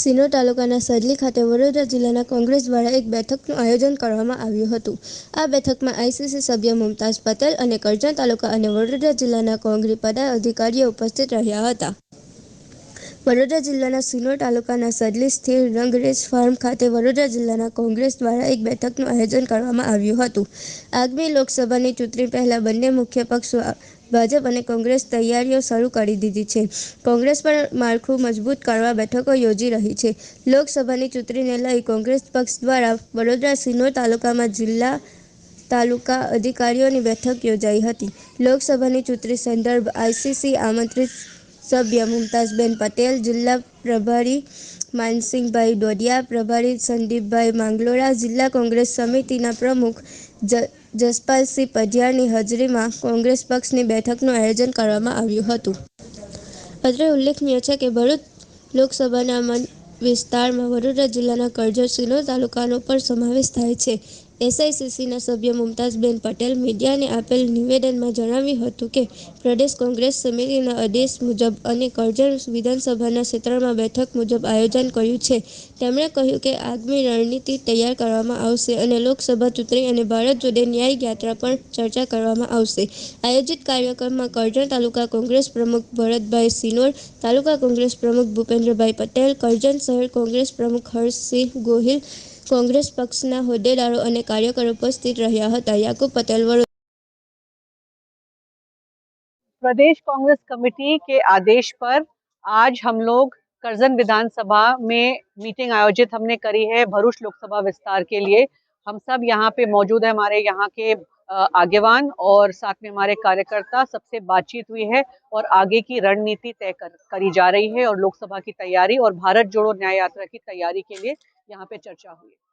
સિનોર તાલુકાના સદલી ખાતે વડોદરા જિલ્લાના કોંગ્રેસ દ્વારા એક બેઠકનું આયોજન કરવામાં આવ્યું હતું. આ બેઠકમાં આઈસીસી સભ્ય મુમતાઝ પટેલ અને કરજણ તાલુકા અને વડોદરા જિલ્લાના કોંગ્રેસ પદાધિકારીઓ ઉપસ્થિત રહ્યા હતા. વડોદરા જિલ્લાના સિનોર તાલુકાના સદલી સ્થિત રંગરેજ ફાર્મ ખાતે વડોદરા જિલ્લાના કોંગ્રેસ દ્વારા એક બેઠકનું આયોજન કરવામાં આવ્યું હતું. આગામી લોકસભાની ચૂંટણી પહેલા બંને મુખ્ય પક્ષો ભાજપ અને કોંગ્રેસ તૈયારીઓ શરૂ કરી દીધી છે. કોંગ્રેસ પણ માળખું મજબૂત કરવા બેઠકો યોજી રહી છે. લોકસભાની ચૂંટણીને લઈ કોંગ્રેસ પક્ષ દ્વારા વડોદરા, સિનોર તાલુકામાં જિલ્લા તાલુકા અધિકારીઓની બેઠક યોજાઈ હતી. લોકસભાની ચૂંટણી સંદર્ભ આઈસીસી આમંત્રિત સભ્ય મુમતાઝબેન પટેલ, જિલ્લા પ્રભારી માનસિંહભાઈ ડોડિયા પ્રભારી સંદીપભાઈ માંગલોરા, જિલ્લા કોંગ્રેસ સમિતિના પ્રમુખ જસપાલસિંહ પઢિયારની હાજરીમાં કોંગ્રેસ પક્ષની બેઠકનું આયોજન કરવામાં આવ્યું હતું. અત્રે ઉલ્લેખનીય છે કે ભરૂચ લોકસભાના મન, વિસ્તારમાં વડોદરા જિલ્લાના કરજણ સિનોર તાલુકાનો પણ સમાવેશ થાય છે. એસઆઈસીસીના સભ્ય મુમતાઝબેન પટેલ મીડિયાને આપેલ નિવેદનમાં જણાવ્યું હતું કે, પ્રદેશ કોંગ્રેસ સમિતિના આદેશ મુજબ અને કરજણ વિધાનસભાના ક્ષેત્રમાં બેઠક મુજબ આયોજન કર્યું છે. તેમણે કહ્યું કે, આગામી રણનીતિ તૈયાર કરવામાં આવશે અને લોકસભા ચૂંટણી અને ભારત જોડે ન્યાય યાત્રા પર ચર્ચા કરવામાં આવશે. આયોજિત કાર્યક્રમમાં કરજણ તાલુકા કોંગ્રેસ પ્રમુખ ભરતભાઈ સિનોર, તાલુકા કોંગ્રેસ પ્રમુખ ભૂપેન્દ્રભાઈ પટેલ, કરજણ શહેર કોંગ્રેસ પ્રમુખ હર્ષસિંહ ગોહિલ કોંગ્રેસ પક્ષના હોદ્દેદારો અને કાર્યકરો ઉપસ્થિત રહ્યા હતા યાકુબ પટેલ વડોદરા प्रदेश कांग्रेस कमेटी के आदेश पर आज हम लोग करजन विधानसभा में मीटिंग आयोजित हमने करी है भरूच लोकसभा विस्तार के लिए हम सब यहाँ पे मौजूद है हमारे यहाँ के अ, आगेवान और साथ में हमारे कार्यकर्ता सबसे बातचीत हुई है और आगे की रणनीति तय कर, करी जा रही है और लोकसभा की तैयारी और भारत जोड़ो न्याय यात्रा की तैयारी के लिए यहाँ पे चर्चा हुई है